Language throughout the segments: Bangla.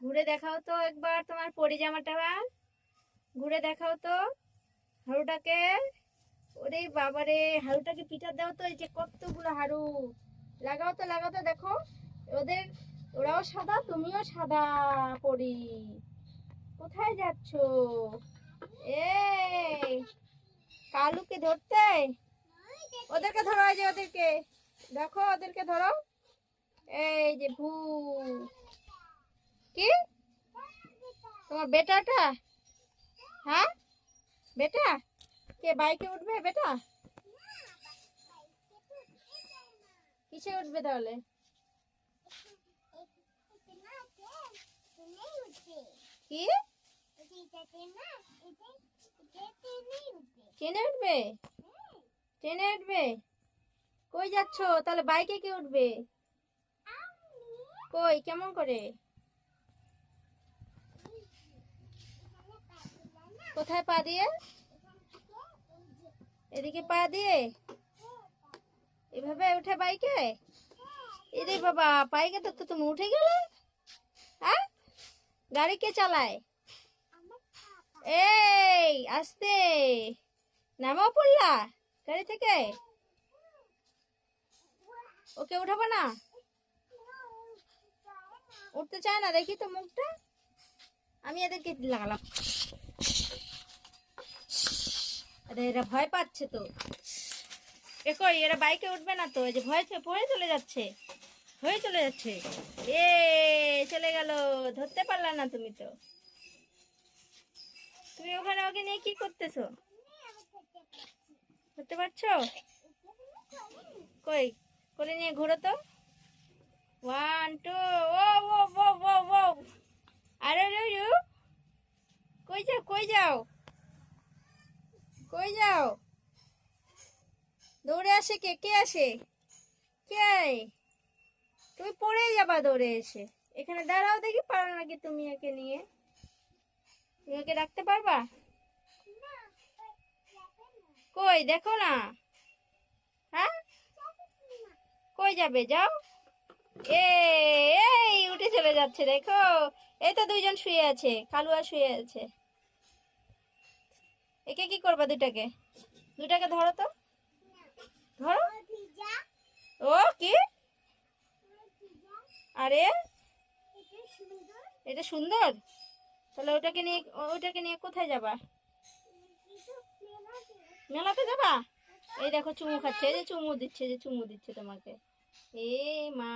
ঘুরে দেখাও তো একবার তোমার পরি জামাটা ঘুরে দেখাও তো হাড়ুটাকে। ওরে বাবারে, হাড়ুটাকে পিঠা দাও তো, এই যে কতগুলো হাড়ু। লাগাও তো লাগাও তো, দেখো। ওদের, ওরাও সাদা, তুমিও সাদা পরি। কোথায় যাচ্ছ? এই, কালুকে ধরতে? ওদেরকে ধরো যে ওদেরকে। দেখো, ওদেরকে ধরো। এই যে ভূ কি? তোমার বেটাটা? হ্যাঁ? বেটা? কে, বাইকে উঠবে বেটা? কিসে উঠবে তাহলে? কি? ট্রেনে উঠবে? ট্রেনে উঠবে? কই যাচ্ছ? তাহলে বাইকে কে উঠবে? কই, কেমন করে? কোথায় পা দিয়ে? এদিকে পা দিয়ে। এভাবে উঠে বাইকে? এরে বাবা, বাইকে তো তো তুমি উঠে গেলে? হ্যাঁ? গাড়ি কে চালায়? এই, আস্তে। নামও পড়লা গাড়ি থেকে। ওকে উঠাবো না? উঠতে চায় না, দেখি তো মুখটা। আমি এদেরকে লাগালাম। আরে এরা ভয় পাচ্ছে তো। কই এরা বাইকে উঠবে না তো, এই যে ভয় পড়ে চলে যাচ্ছে, হয়ে চলে যাচ্ছে। এ, চলে গেল, ধরতে পারলা না তুমি তো। তুমি ওখানে ওকে নিয়ে কি করতেছো? ধরতে পারছ? কই, কোলে নিয়ে ঘোরো তো। ওয়ান টু ও ও ও ও ও। আরে রে কই যাও কই যাও? কই যাও। দৌড়ে আসে কে? কে আসে? কে তুমি পড়ে যাবা দৌড়ে এসে। এখানে দাঁড়াও দেখি, পারো নাকি তুমি একে নিয়ে? তুমি ওকে রাখতে পারবা? কই, দেখো না। হ্যাঁ? কই যাবে? যাও। এই উঠে চলে যাচ্ছে, দেখো। এই তো দুইজন শুয়ে আছে কালুয়া শুয়ে আছে। একে কি করবা দুটাকে দুটাকে ধরো তো। ধরো। ও, কি? আরে। এটা সুন্দর। তাহলে ওটাকে নিয়ে ওটাকে নিয়ে কোথায় যাবা? মেলাতে যাবা? এই দেখো চুমু খাচ্ছে, এই যে চুমু দিচ্ছে যে চুমু দিচ্ছে তোমাকে। এ মা।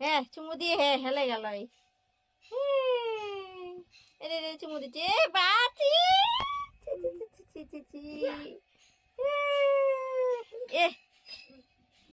হ্যাঁ চুমু দিয়ে হ্যাঁ হেলে গেল এই। এই রে, চুমু দিচ্ছে ছি। এ